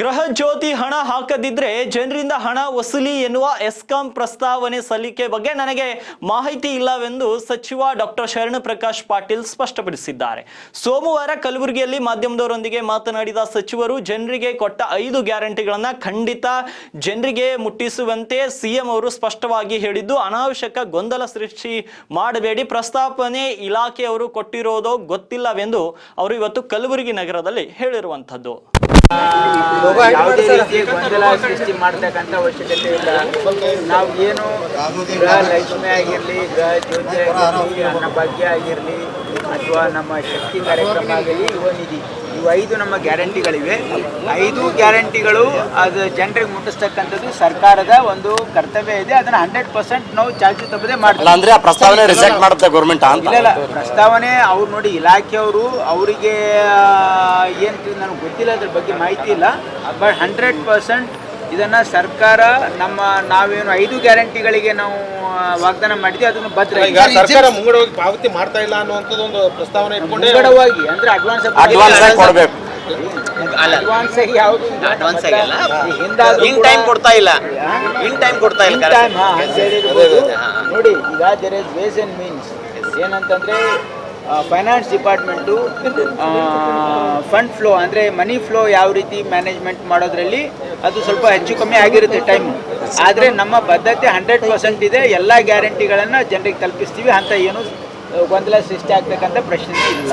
ಗೃಹ ಜ್ಯೋತಿ ಹಣ ಹಾಕದಿದ್ರೆ ಜನರಿಂದ ಹಣ ವಸೂಲಿ ಎನ್ನುವ ಎಸ್ಕಾಂ ಪ್ರಸ್ತಾವನೆ ಸಲ್ಲಿಕೆ ಬಗ್ಗೆ ನನಗೆ ಮಾಹಿತಿ ಇಲ್ಲವೆಂದು ಸಚಿವ ಡಾಕ್ಟರ್ ಶರಣ ಪ್ರಕಾಶ್ ಪಾಟೀಲ್ ಸ್ಪಷ್ಟಪಡಿಸಿದ್ದಾರೆ. ಸೋಮವಾರ ಕಲಬುರಗಿಯಲ್ಲಿ ಮಾಧ್ಯಮದವರೊಂದಿಗೆ ಮಾತನಾಡಿದ ಸಚಿವರು, ಜನರಿಗೆ ಕೊಟ್ಟ ಐದು ಗ್ಯಾರಂಟಿಗಳನ್ನು ಖಂಡಿತ ಜನರಿಗೆ ಮುಟ್ಟಿಸುವಂತೆ ಸಿಎಂ ಅವರು ಸ್ಪಷ್ಟವಾಗಿ ಹೇಳಿದ್ದು, ಅನಾವಶ್ಯಕ ಗೊಂದಲ ಸೃಷ್ಟಿ ಮಾಡಬೇಡಿ ಪ್ರಸ್ತಾಪನೆ ಇಲಾಖೆಯವರು ಕೊಟ್ಟಿರೋದೋ ಗೊತ್ತಿಲ್ಲವೆಂದು ಅವರು ಇವತ್ತು ಕಲಬುರಗಿ ನಗರದಲ್ಲಿ ಹೇಳಿರುವಂಥದ್ದು. ಯಾವುದೇ ರೀತಿಯ ಗೊಂದಲ ಸೃಷ್ಟಿ ಮಾಡ್ತಕ್ಕಂಥ ಅವಶ್ಯಕತೆ ಇಲ್ಲ. ನಾವು ಏನು ಗೃಹ ಲಕ್ಷ್ಮಿ ಆಗಿರಲಿ ಗೃಹ ಜ್ಯೋತಿ ಆಗಿರಲಿ ಅನ್ನ ಭಾಗ್ಯ ಆಗಿರಲಿ ಅಥವಾ ನಮ್ಮ ಶಕ್ತಿ ಕಾರ್ಯಕ್ರಮ ಆಗಲಿ ಯುವ ನಿಧಿ. ಇವು ಐದು ನಮ್ಮ ಗ್ಯಾರಂಟಿಗಳಿವೆ. ಐದು ಗ್ಯಾರಂಟಿಗಳು ಅದು ಜನರಿಗೆ ಮುಟ್ಟಿಸ್ತಕ್ಕಂಥದ್ದು ಸರ್ಕಾರದ ಒಂದು ಕರ್ತವ್ಯ ಇದೆ. ಅದನ್ನು ಹಂಡ್ರೆಡ್ ಪರ್ಸೆಂಟ್ ನಾವು ಚಾಲ್ತಿ ತಪ್ಪದೆ ಮಾಡ್ತೀವಿ. ಅಂದ್ರೆ ಆ ಪ್ರಸ್ತಾವನೆ ರಿಜೆಕ್ಟ್ ಮಾಡುತ್ತೆ ಗೌರ್ಮೆಂಟ್ ಇಲ್ಲ ಪ್ರಸ್ತಾವನೆ ಅವ್ರು ನೋಡಿ ಇಲಾಖೆಯವರು ಅವರಿಗೆ ಏನು ನನಗೆ ಗೊತ್ತಿಲ್ಲ ಅದ್ರ ಬಗ್ಗೆ ಮಾಹಿತಿ ಇಲ್ಲ. ಬಟ್ ಹಂಡ್ರೆಡ್ ಪರ್ಸೆಂಟ್ ಇದನ್ನು ಸರ್ಕಾರ ನಮ್ಮ ನಾವೇನು ಐದು ಗ್ಯಾರಂಟಿಗಳಿಗೆ ನಾವು ವಾಗ್ದಾನ ಮಾಡಿದ್ವಿ ಅದನ್ನು ಭದ್ರ ಈಗ ಸರ್ಕಾರ ಮುಂಗಡವಾಗಿ ಪಾವತಿ ಮಾಡ್ತಾ ಇಲ್ಲ ಅನ್ನುವಂಥದ್ದು ಒಂದು ಪ್ರಸ್ತಾವನೆ ಇಟ್ಕೊಂಡೆ ಮುಂಗಡವಾಗಿ ಅಂದ್ರೆ ಅಡ್ವಾನ್ಸ್ ಅಡ್ವಾನ್ಸ್ ಆಗಿ ಕೊಡ್ಬೇಕು. ಅಡ್ವಾನ್ಸ್ ಆಗಿ ಯಾವುದು ಅಡ್ವಾನ್ಸ್ ಆಗಿಲ್ಲ ಹಿಂದಾದ್ರೂ ಇನ್ ಟೈಮ್ ಕೊಡ್ತಾ ಇಲ್ಲ. ಇನ್ ಟೈಮ್ ಕೊಡ್ತಾ ಇಲ್ಲ. ನೋಡಿ ಈಗ there is ways and means ಏನಂತಂದ್ರೆ ಫೈನಾನ್ಸ್ ಡಿಪಾರ್ಟ್ಮೆಂಟು ಫಂಡ್ ಫ್ಲೋ ಅಂದರೆ ಮನಿ ಫ್ಲೋ ಯಾವ ರೀತಿ ಮ್ಯಾನೇಜ್ಮೆಂಟ್ ಮಾಡೋದ್ರಲ್ಲಿ ಅದು ಸ್ವಲ್ಪ ಹೆಚ್ಚು ಕಮ್ಮಿ ಆಗಿರುತ್ತೆ ಟೈಮ್ ಆದರೆ ನಮ್ಮ ಬದ್ಧತೆ ಹಂಡ್ರೆಡ್ ಪರ್ಸೆಂಟ್ ಇದೆ, ಎಲ್ಲ ಗ್ಯಾರಂಟಿಗಳನ್ನು ಜನರಿಗೆ ತಲುಪಿಸ್ತೀವಿ ಅಂತ ಏನು ಗೊಂದಲ ಸೃಷ್ಟಿ ಆಗ್ತಕ್ಕಂಥ ಪ್ರಶ್ನೆ ಇಲ್ಲ.